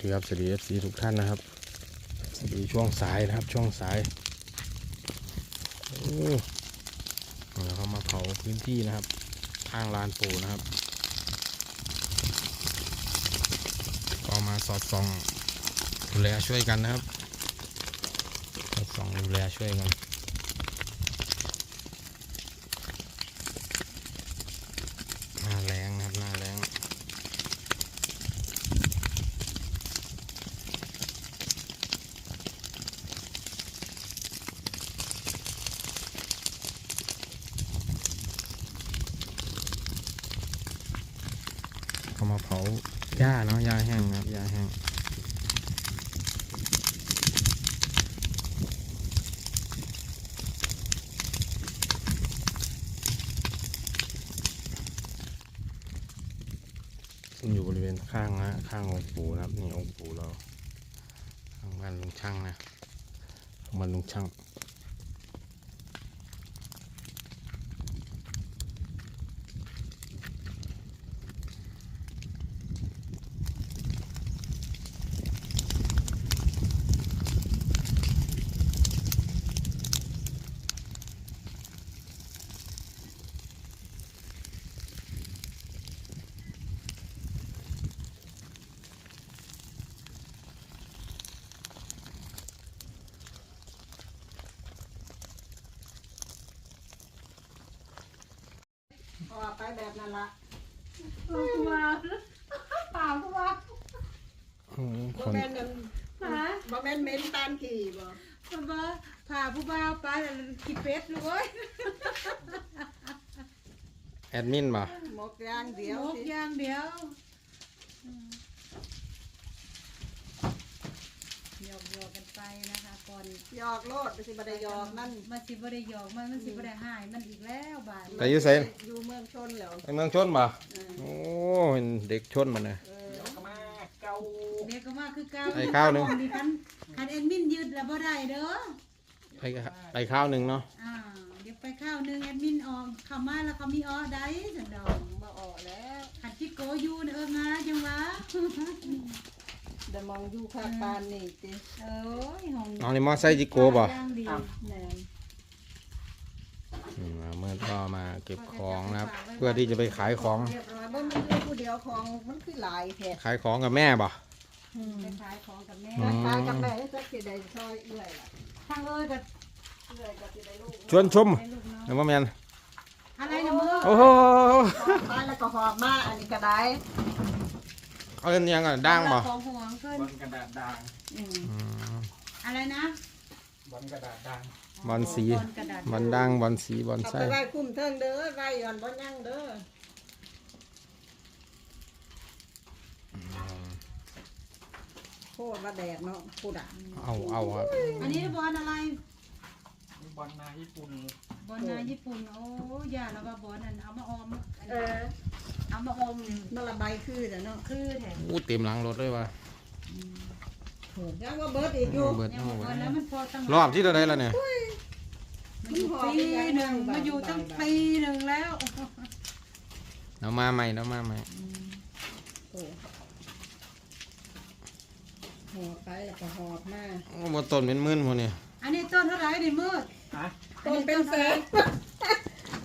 ดีครับสวัสดีเอฟซีทุกท่านนะครับสวัสดีช่วงสายนะครับ ช่วงสายโอ้เราเข้ามาเผาพื้นที่นะครับข้างลานปูนะครับ ก็มาสอดส่องดูแลช่วยกันนะครับสอดส่องดูแลช่วยกันหน้าแรงนะครับหน้าแรง เอามาเผาหญ้าเนาะหญ้าแห้งนะครับหญ้าแห้งซึ่งอยู่บริเวณข้างนะข้างองค์ปู่นะครับนี่องค์ปู่เราข้างบ้านลุงช่างนะข้างบ้านลุงช่าง ไปแบบนั้นละผู้ว่าป่าผู้ว่าอืมคบ่นแม่นนั่นหาบ่แม่นเหม็นตานขี่บ่ผู้ว่าพาผู้ว่าไปแล้วกินเป็ดลูกเอ้ยแอดมินป่ะหมกอย่างเดียวหมกสิอย่างเดียว หยอกหยอกกันไปนะคะก่อนหยอกโลดไปสิบ่ได้หยอกมันมันสิบ่ได้หยอกมันมันสิบ่ได้หายมันอีกแล้วบาดแต่อยูไซนอยู่เมืองชนแล้วไปเมืองชนป่ะเออโอ้เป็นเด็กชนมาเนี่ยเออก็มาเก่าเด็กก็มาคือเก่าไอ้ข้าวหนึ่งดิคันคันแอดมินยืดแล้วบ่ได้เด้อไปไปข้าวหนึ่งเนาะอ่าเดี๋ยวไปข้าวหนึงแอดมินออกเข้ามาแล้วเขามีออได้สันดอกมาออกแล้วขัดจิโกอยู่เนอะเออมาจังหวะ ได้มองอยู่ข้างปานนี่ติเอ้ยห้องน้องนี่มอไซค์จิโก้ป่ะย่างดีแม่นอืมเมื่อก็มาเก็บของนะครับ เพื่อที่จะไปขายของ เรียบร้อยบ่มีอยู่ผู้เดียวของมันคือหลายแท้ขายของกับแม่ป่ะอืมไปขายของกับแม่อืม ตายกับแม่จักสิได้ซอยเอื้อยล่ะทางเอ้ยกับเอื้อยก็สิได้ลูกชวนชมให้ลูกเนาะหรือว่าแมนอะไรนะมือโอ้โหตายแล้วก็หอบมาอันนี้ก็ได้ เอาเล่นยังก่อนด่างป่ะของห่วงขึ้นบอลกระดาษด่างอืมอืมอะไรนะบอลกระดาษด่างบอลสีบอลกระดาษบอลด่างบอลสีบอลเอาไส้ไปไว้คุ้มเทิงเด้อไว้ย่อนบ่ยังเด้อโคตรว่าแดดเนาะพูดอะเอาเอาครับอันนี้บอลอะไร นี่บอลนาญี่ปุ่นบอลนาญี่ปุ่น โอ้ย่าแล้วว่าบอลนั่นเอามาออมอันเอนี้อ เอามาออมนี่มันระบายคือแต่เนาะคือแถมอู้เต็มหลังรถเลยว่ะยังว่าเบิดอีกอยู่เบิดยังเอาบไว้อลแล้วมันพอตั้งรอบที่เท่าไรแล้วเนี่ยมาอยู่ปีหนึ่งมาอยู่ตั้งปีหนึ่งแล้วเรามาใหม่เรามาใหม่โอ้หอบไปแล้วก็หอบมาโอ้บนต้นเป็นหมื่นพวกเนี่ยอันนี้ต้นเท่าไหร่ดิมืดฮะต้นเป็นแสน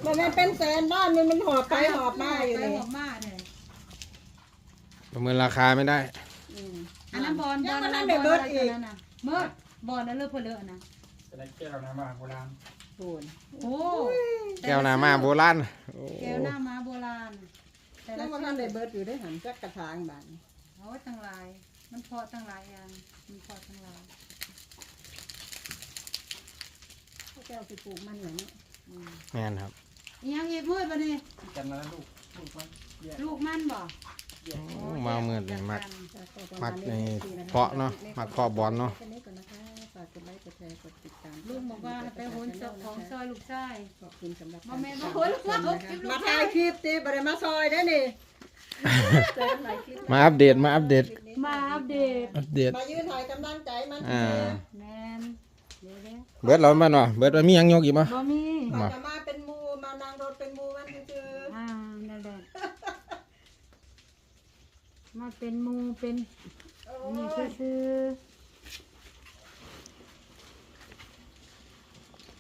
มันไม่เป็นแสนบ้านมันมันหอบไปหอบมาอยู่ไปเลยหอบมาเลยประเมินราคาไม่ได้อืมอันนั้นบอลบยัองลมันอะไรนั่นบได้อลเบิดอะไรอีกักนนั่นน่ะเมื่อบอลนั่นเลือกเพลอะนะจะได้แก้วน้ำมาโบราณโอ้ยโอ้แก้วนามาโบราณโอ้แก้วหน้าม้าโบราณแต่ยัละงมันนั่นได้เบิดอยู่ได้หันจักกระถางบ้านโอ้ตั้งหลาย มันพอตั้งหลายอย่างมันพอตั้งหลายพวกแก้วสิปลูกมันเหมือนอืมแม่นครับอีห ยังอีกมืดปะนี่กันแล้วลูกลูกมันแยกลูกมันบ่โอ้มาเมื่อนี่มักประมัณกนี้ในนะคะเพาะเนาะมักเพาะบอลเนาะ แค่นี้ก่อนนะคะฝากกดไลค์กดแชร์กดติดตามลุงบอกว่าไปโหนศพของซอยลูกชายขอบคุณสำหรับบ่แม่นกาบ่รโหนรับชลูกมสาวนะคะมาถ่ายคลิปดิบ่ได้มาซอยได้อนี่เจอกันหลายคลิปมาอัปเดตมาอัปเดต มาอัปเดตอัปเดต มายืนถ่ายกำลังใจมันอ่า แมนเดี๋ยวเดี๋ยวเบิดเราบ้านวะเบิดว่ามีหยังยกอีกมั้ยบ่มีเขามาจะมาเป็นหมูมานางรถเป็นหมูมันคือ อ่านั่นแหละ มาเป็นหมูเป็นโอ้นี่ซื่อ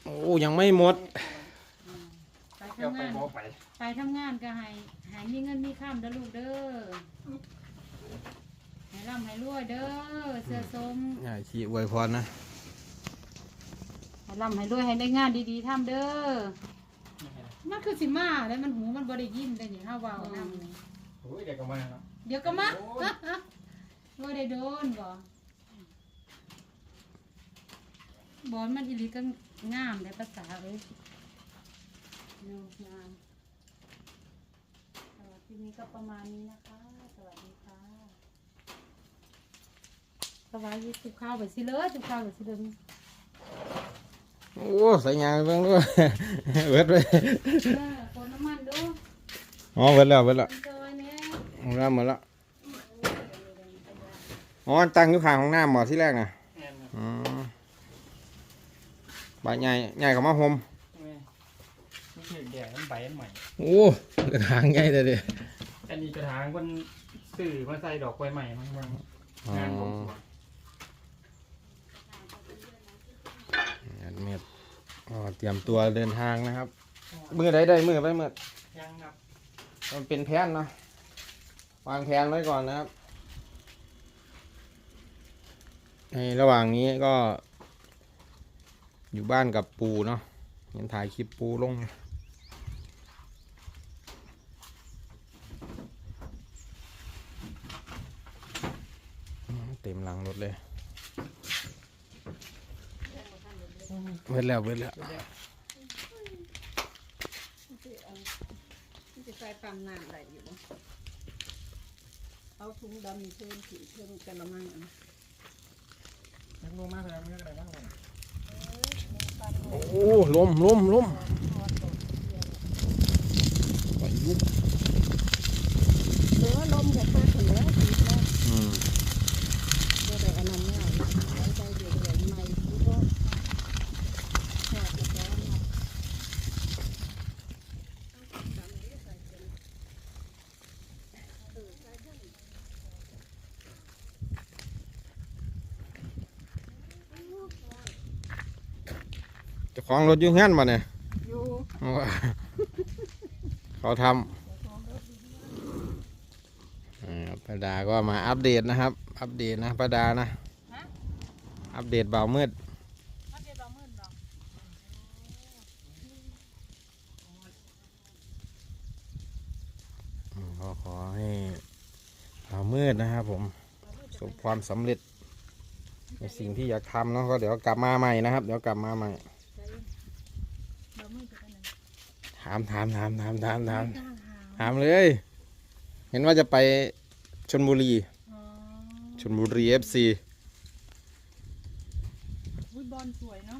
โอ้ยังไม่หมด ๆไปเกี่ยวทำไปงานบ่ไปไปทำงานก็ให้ให้มีเงินมีข้ามเด้อลูกเด้อให้ร่ำให้รวยเด้อเสื้อสมยายชีอวยพรนะ ให้ร่ำให้รวยให้ได้งานดีๆทำเด้อนี่ไงมันคือสิมาแล้วมันหูมันบ่ได้ยินได้นี่เฮาเว้านำนี่โอ้ยเด็กก็มาเนาะ เดี๋ยวก็มาโอ้ยบ่ได้โดนบ่บอนมันอีหลีก็งามได้ภาษาเอ้ยเนาะงามสวัสดีนี้ก็ประมาณนี้นะคะ สวัสดีค่ะสวัสดีทุกข้าวไปสิเลยทุกข้าวไปสิเลยโอ้ใส่ยางไปเบิ่งด้วยเบิดเลยเออคนน้ำมันดูอ๋อเบิดแล้วเบิดแล้วจอยเนี่ย หมดแล้วหมดแล้วอ๋อตั้งอยู่ข้างของน้ำหมอที่แรกนะแม่นครับอืมใบใหญ่ใหญ่กับมะฮมแม่นี่คือแดดมันใบมันใหม่ โอ้กระถางใหญ่เลยดิอันนี้กระถางมันสื่อมาใส่ดอกกล้วยใหม่มั้งบางอ๋องานของสวนอันเม็ดอ๋อเตรียมตัวเดินทางนะครับ มือใดได้มือไปมือยังครับ มันเป็นแผนเนาะ วางแผนไว้ก่อนนะครับ ในระหว่างนี้ก็ อยู่บ้านกับปูเนาะยังถ่ายคลิปปูลงเต็มหลังรถเลยเบิดแล้วเบิดแล้วจะใส่ปั๊มน้ำได้อยู่ เอาถุงดำนี่เพิ่มสีเพิ่มกระมังอันนั้นนักลงมากเลยไม่ได้อะไรบ้างวันโอ้ลมลมลมไปยุบ เหลือลมกับเพิ่มเหลือสีแล้ว อืม เดี๋ยวได้อันนั้นเนี่ยไว้ใจเดี๋ยวเดี๋ยวใหม่ที่ก็แค่จะแก้มา เจะคล้า ของรถอยุ่งงั้นมาเนี่ยอยู่เขาทำอ่าป้าดาก็มาอัปเดตนะครับ อัปเดตนะป้าดานะ อัปเดตเบามืดอืมก็ขอให้เบามืดนะครับผมประสบความสำเร็จในสิ่งที่อยากทำเนาะก็เดี๋ยวกลับมาใหม่นะครับ เดี๋ยวกลับมาใหม่ ถามถามถามถามถามถามถามเลย เห็นว่าจะไปชนบุรีอ๋อชนบุรีเอฟซีอุ้ยบอลสวยเนาะ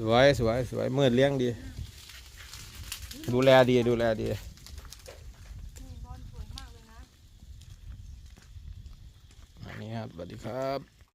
สวยสวยสวยมืดเลี้ยงดี ดูแลดีดูแลดีบอลสวยมากเลยนะอันนี้ครับสวัสดีครับ